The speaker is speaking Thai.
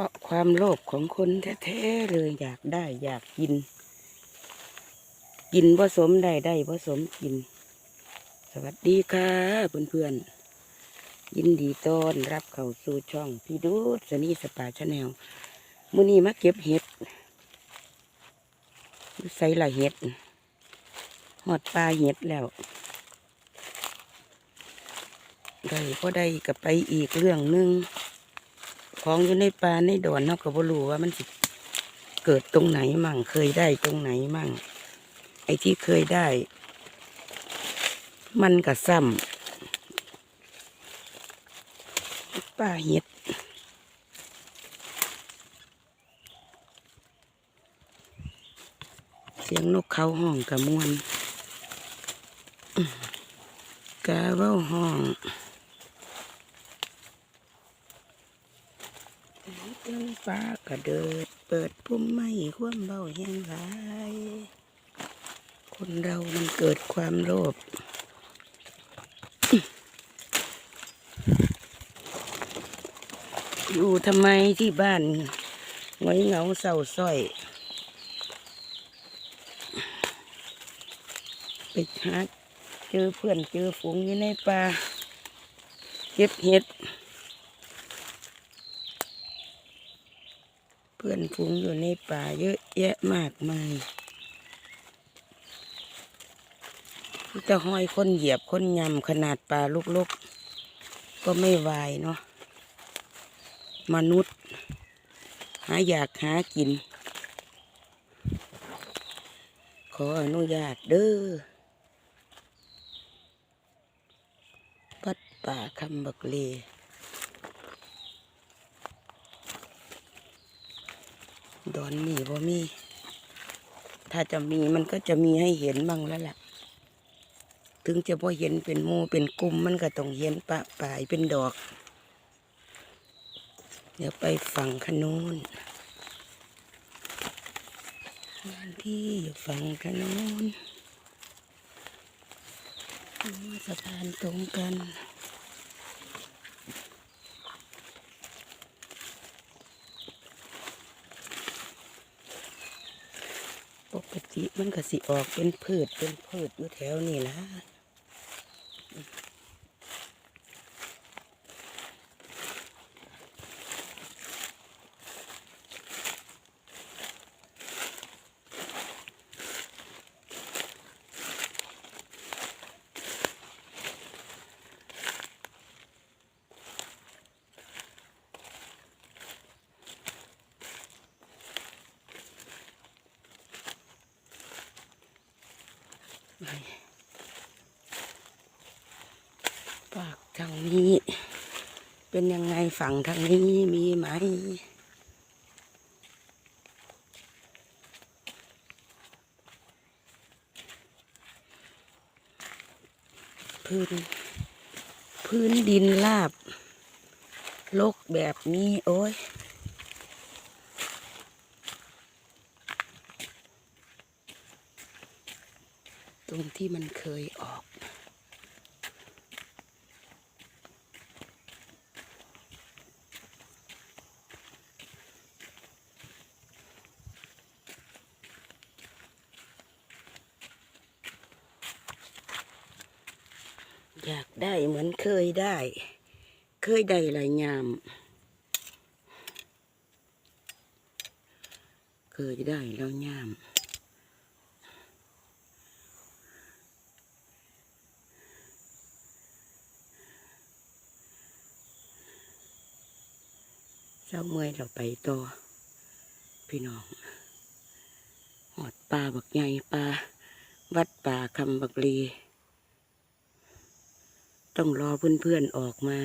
ราะความโลภของคนแท้ๆเลยอยากได้อยากกิน กินผสมได้ได้ผสมกิน สวัสดีค่ะเพื่อนๆยินดีต้อนรับเข้าสู่ช่องพี่ดูสนีสปาชาแนลมื้อนี้มาเก็บเห็ดใส่ละเห็ดหอดปลาเห็ดแล้วได้พอได้กับไปอีกเรื่องหนึ่ง ของอยู่ในป่าในดอนเนาะก็บ่รู้ว่ามันสิเกิดตรงไหนมั่ง เคยได้ตรงไหนมั่ง ไอ้ที่เคยได้ มันก็ซ้ำป่าเห็ดเสียงนกเขาห้องกระมวนกาเว้าห้อง จ้าฟ้ากระเดิด เปิดพุ่มไม้ควมเบาแห้งหลายคนเรามันเกิดความโลภอยู่ทำไมที่บ้านหงอยเหงาเศร้าส้อย ไปหาเจอเพื่อนเจอฝูงอยู่ในป่าเก็บเห็ด พื่อนฝูงอยู่ในป่าเยอะแยะมากมายจะห้อยคนเหยียบคนยำขนาดป่าลุกๆก็ไม่วายเนาะมนุษย์ หาอยากหากิน ขออนุญาตเด้อวัดป่าคำบักเล ดอนนี่บ่มี ถ้าจะมีมันก็จะมีให้เห็นบ้างแล้วล่ะ ถึงจะพอเห็นเป็นหมูเป็นกลุ่มมันก็ต้องเห็นปะปลายเป็นดอก เดี๋ยวไปฝั่งขนูนบ้านพี่อยู่ฝั่งขนูนโอ้สะพานตรงกัน ปกติมันก็สิออกเป็นพืชเป็นพืชอยู่แถวนี่ละ ปากทางนี้ เป็นยังไงฝั่งทางนี้มีไหมพื้นพื้นดินลาบลกแบบนี้ โอ้ย ตรงที่มันเคยออกอยากได้เหมือนเคยได้ เคยได้หลายยาม เคยได้แล้วยาม เจ้าเมื่อยเราไปต่อพี่น้องหอดปลาบักใหญ่ปลาวัดป่าคำบักลี ต้องรอเพื่อนๆออกมา